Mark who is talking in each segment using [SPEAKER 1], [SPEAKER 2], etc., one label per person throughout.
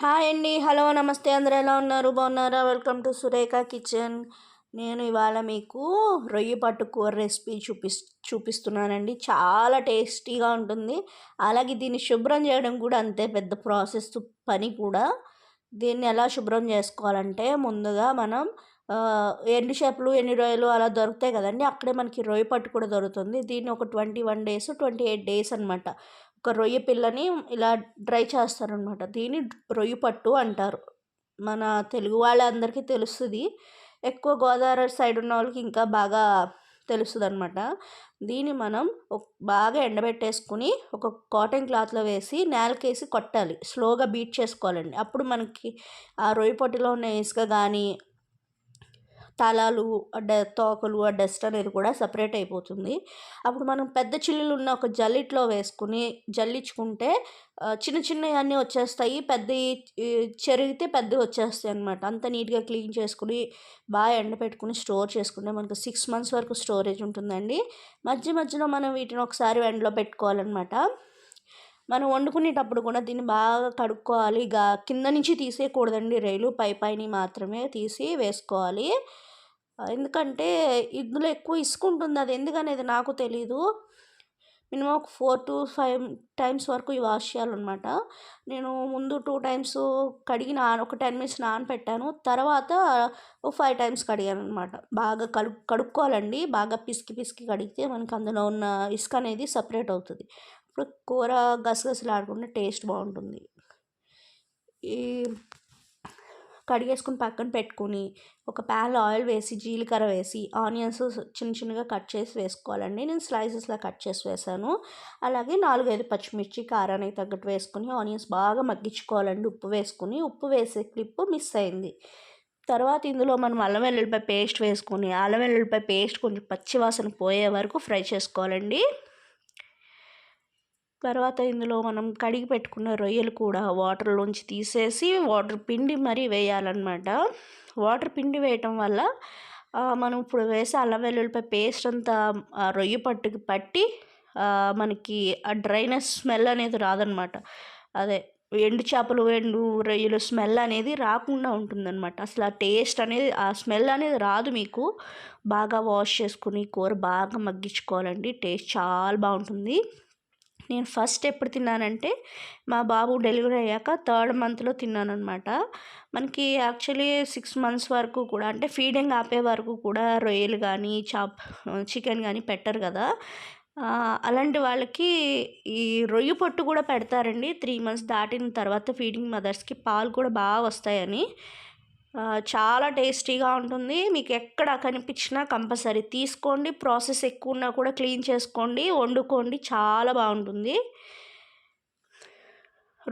[SPEAKER 1] Hi అండి. Hello నమస్తే. అందరూ ఎలా ఉన్నారు? బాగున్నారా? Welcome to Surekha kitchen. నేను ఇవాళ మీకు రొయ్యి పట్టు కూర రెసిపీ చూపిస్ చూపిస్తున్నానండి. చాలా టేస్టీగా ఉంటుంది. అలాగే దీన్ని శుభ్రం చేయడం కూడా అంతే పెద్ద ప్రాసెస్ పని కూడా. దీన్ని ఎలా శుభ్రం చేసుకోవాలంటే ముందుగా మనం ఎండు చేపలు ఎన్ని రొయ్యలు అలా దొరుకుతాయి కదండి అక్కడే మనకి రొయ్య పట్టు కూడా దొరుకుతుంది. దీన్ని ఒక twenty one days twenty eight days అనమాట ఒక రొయ్య పిల్లని ఇలా డ్రై చేస్తారనమాట దీన్ని రొయ్య పట్టు అంటారు. మన తెలుగు వాళ్ళందరికీ తెలుస్తుంది. ఎక్కువ గోదావరి సైడ్ ఉన్న వాళ్ళకి ఇంకా బాగా తెలుస్తుంది అనమాట దీన్ని మనం బాగా ఎండబెట్టేసుకుని ఒక కాటన్ క్లాత్లో వేసి నేలకేసి కొట్టాలి. స్లోగా బీట్ చేసుకోవాలండి. అప్పుడు మనకి ఆ రొయ్య పొట్టిలో ఉన్న ఇసుక కానీ తలాలు తోకలు ఆ డస్ట్ అనేది కూడా సపరేట్ అయిపోతుంది. అప్పుడు మనం పెద్ద చిల్లులు ఉన్న ఒక జల్లిట్లో వేసుకుని జల్లించుకుంటే చిన్న చిన్నవి అన్నీ వచ్చేస్తాయి పెద్ద చెరిగితే పెద్దవి వచ్చేస్తాయి అనమాట అంత నీట్గా క్లీన్ చేసుకుని బాగా ఎండపెట్టుకుని స్టోర్ చేసుకుంటే మనకు సిక్స్ మంత్స్ వరకు స్టోరేజ్ ఉంటుందండి. మధ్య మధ్యలో మనం వీటిని ఒకసారి ఎండలో పెట్టుకోవాలన్నమాట. మనం వండుకునేటప్పుడు కూడా దీన్ని బాగా కడుక్కోవాలి. గా కింద నుంచి తీసేయకూడదండి. రైలు పై పైని మాత్రమే తీసి వేసుకోవాలి. ఎందుకంటే ఇందులో ఎక్కువ ఇసుక ఉంటుంది. అది ఎందుకనేది నాకు తెలీదు. మినిమం ఒక ఫోర్ టు ఫైవ్ టైమ్స్ వరకు వాష్ చేయాలన్నమాట. నేను ముందు టూ టైమ్స్ కడిగి నా ఒక టెన్ మినిట్స్ నానపెట్టాను. తర్వాత ఒక ఫైవ్ టైమ్స్ కడిగాను అనమాట బాగా కడు కడుక్కోవాలండి. బాగా పిసికి పిసికి కడిగితే మనకు అందులో ఉన్న ఇసుక అనేది సపరేట్ అవుతుంది. ఇప్పుడు కూర గసగసలాడకుండా టేస్ట్ బాగుంటుంది. ఈ కడిగేసుకుని పక్కన పెట్టుకుని ఒక ప్యాన్లో ఆయిల్ వేసి జీలకర్ర వేసి ఆనియన్స్ చిన్న చిన్నగా కట్ చేసి వేసుకోవాలండి. నేను స్లైసెస్లా కట్ చేసి వేసాను. అలాగే నాలుగైదు పచ్చిమిర్చి కారానికి తగ్గట్టు వేసుకుని ఆనియన్స్ బాగా మగ్గించుకోవాలండి. ఉప్పు వేసుకుని ఉప్పు వేసే క్లిప్ మిస్ అయింది. తర్వాత ఇందులో మనం అల్లం వెల్లుల్లిపాయ పేస్ట్ వేసుకొని అల్లం వెల్లుల్లిపాయ పేస్ట్ కొంచెం పచ్చివాసన పోయే వరకు ఫ్రై చేసుకోవాలండి. తర్వాత ఇందులో మనం కడిగి పెట్టుకున్న రొయ్యలు కూడా వాటర్లోంచి తీసేసి వాటర్ పిండి మరీ వేయాలన్నమాట. వాటర్ పిండి వేయటం వల్ల మనం ఇప్పుడు వేసే అల్లం వెల్లుల్లిపై పేస్ట్ అంతా రొయ్య పట్టుకి పట్టి మనకి ఆ డ్రైనెస్ స్మెల్ అనేది రాదనమాట అదే ఎండు చేపలు ఎండు రొయ్యలు స్మెల్ అనేది రాకుండా ఉంటుందన్నమాట. అసలు ఆ టేస్ట్ అనేది ఆ స్మెల్ అనేది రాదు మీకు. బాగా వాష్ చేసుకుని కూర బాగా మగ్గించుకోవాలండి. టేస్ట్ చాలా బాగుంటుంది. నేను ఫస్ట్ ఎప్పుడు తిన్నానంటే మా బాబు డెలివరీ అయ్యాక థర్డ్ మంత్లో తిన్నానమాట మనకి యాక్చువల్లీ సిక్స్ మంత్స్ వరకు కూడా అంటే ఫీడింగ్ ఆపే వరకు కూడా రొయ్యలు కానీ చాప్ చికెన్ కానీ పెట్టరు కదా. అలాంటి వాళ్ళకి ఈ రొయ్య పొట్టు కూడా పెడతారండి. త్రీ మంత్స్ దాటిన తర్వాత ఫీడింగ్ మదర్స్కి పాలు కూడా బాగా వస్తాయని. చాలా టేస్టీగా ఉంటుంది. మీకు ఎక్కడ కనిపించినా కంపల్సరీ తీసుకోండి. ప్రాసెస్ ఎక్కువ ఉన్నా కూడా క్లీన్ చేసుకోండి. వండుకోండి. చాలా బాగుంటుంది.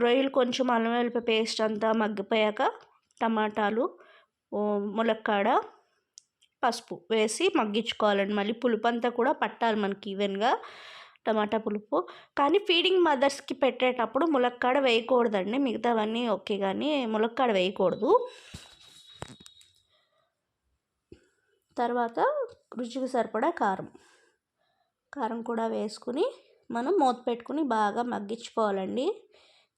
[SPEAKER 1] రొయ్యలు కొంచెం అల్లం వెల్లిపాయ పేస్ట్ అంతా మగ్గిపోయాక టమాటాలు ములక్కాడ పసుపు వేసి మగ్గించుకోవాలండి. మళ్ళీ పులుపు అంతా కూడా పట్టాలి మనకి ఈవెన్గా టమాటా పులుపు. కానీ ఫీడింగ్ మదర్స్కి పెట్టేటప్పుడు ములక్కాడ వేయకూడదండి. మిగతావన్నీ ఓకే కానీ ములక్కాడ వేయకూడదు. తర్వాత రుచికి సరిపడా కారం. కారం కూడా వేసుకుని మనం మూత పెట్టుకుని బాగా మగ్గించుకోవాలండి.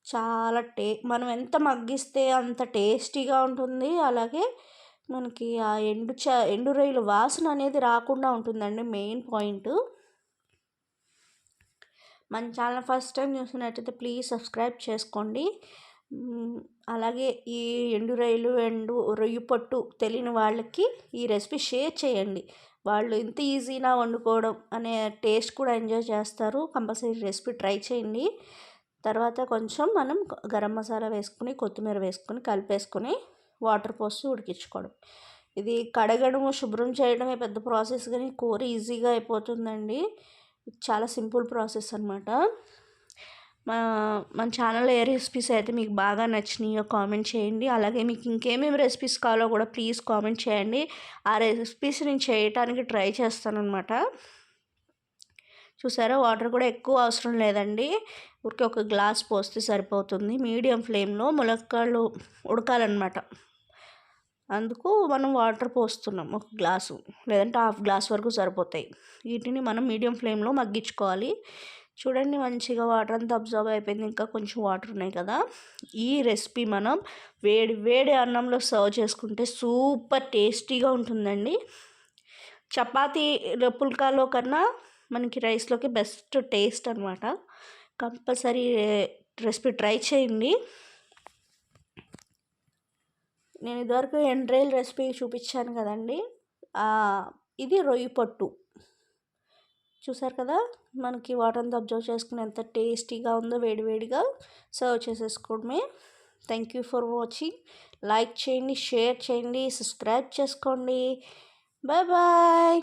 [SPEAKER 1] చాలా టే మనం ఎంత మగ్గిస్తే అంత టేస్టీగా ఉంటుంది. అలాగే మనకి ఆ ఎండు చ ఎండు రొయ్యల వాసన అనేది రాకుండా ఉంటుందండి మెయిన్ పాయింట్. మన ఛానల్ ఫస్ట్ టైం చూసినట్టయితే ప్లీజ్ సబ్స్క్రైబ్ చేసుకోండి. అలాగే ఈ ఎండు రొయ్యలు ఎండు రొయ్యి పొట్టు తెలియని వాళ్ళకి ఈ రెసిపీ షేర్ చేయండి. వాళ్ళు ఇంత ఈజీనా వండుకోవడం అనే టేస్ట్ కూడా ఎంజాయ్ చేస్తారు. కంపల్సరీ రెసిపీ ట్రై చేయండి. తర్వాత కొంచెం మనం గరం మసాలా వేసుకుని కొత్తిమీర వేసుకుని కలిపేసుకొని వాటర్ పోసి ఉడికించుకోవడం. ఇది కడగడము శుభ్రం చేయడమే పెద్ద ప్రాసెస్ కానీ కూర ఈజీగా అయిపోతుందండి. చాలా సింపుల్ ప్రాసెస్ అనమాట మా మన ఛానల్లో ఏ రెసిపీస్ అయితే మీకు బాగా నచ్చినాయో కామెంట్ చేయండి. అలాగే మీకు ఇంకేమేమి రెసిపీస్ కావాలో కూడా ప్లీజ్ కామెంట్ చేయండి. ఆ రెసిపీస్ నేను చేయటానికి ట్రై చేస్తానమాట చూసారా? వాటర్ కూడా ఎక్కువ అవసరం లేదండి. ఊరికే ఒక గ్లాస్ పోస్తే సరిపోతుంది. మీడియం ఫ్లేమ్లో ములక్కాళ్ళు ఉడకాలన్నమాట. అందుకు మనం వాటర్ పోస్తున్నాం ఒక గ్లాసు లేదంటే హాఫ్ గ్లాస్ వరకు సరిపోతాయి. వీటిని మనం మీడియం ఫ్లేమ్లో మగ్గించుకోవాలి. చూడండి మంచిగా వాటర్ అంతా అబ్జర్వ్ అయిపోయింది. ఇంకా కొంచెం వాటర్ ఉన్నాయి కదా. ఈ రెసిపీ మనం వేడి వేడి అన్నంలో సర్వ్ చేసుకుంటే సూపర్ టేస్టీగా ఉంటుందండి. చపాతీ పుల్కాలో కన్నా మనకి రైస్లోకి బెస్ట్ టేస్ట్ అనమాట కంపల్సరీ రెసిపీ ట్రై చేయండి. నేను ఇదివరకు ఎండ్రైల్ రెసిపీ చూపించాను కదండి. ఇది రొయ్యి పట్టు. చూసారు కదా? మనకి వాటర్ అంతా అబ్జర్వ్ చేసుకుని ఎంత టేస్టీగా ఉందో వేడివేడిగా సర్వ్ చేసేసుకోవడమే. Thank you for watching. Like చేయండి షేర్ చేయండి సబ్స్క్రైబ్ చేసుకోండి. Bye bye.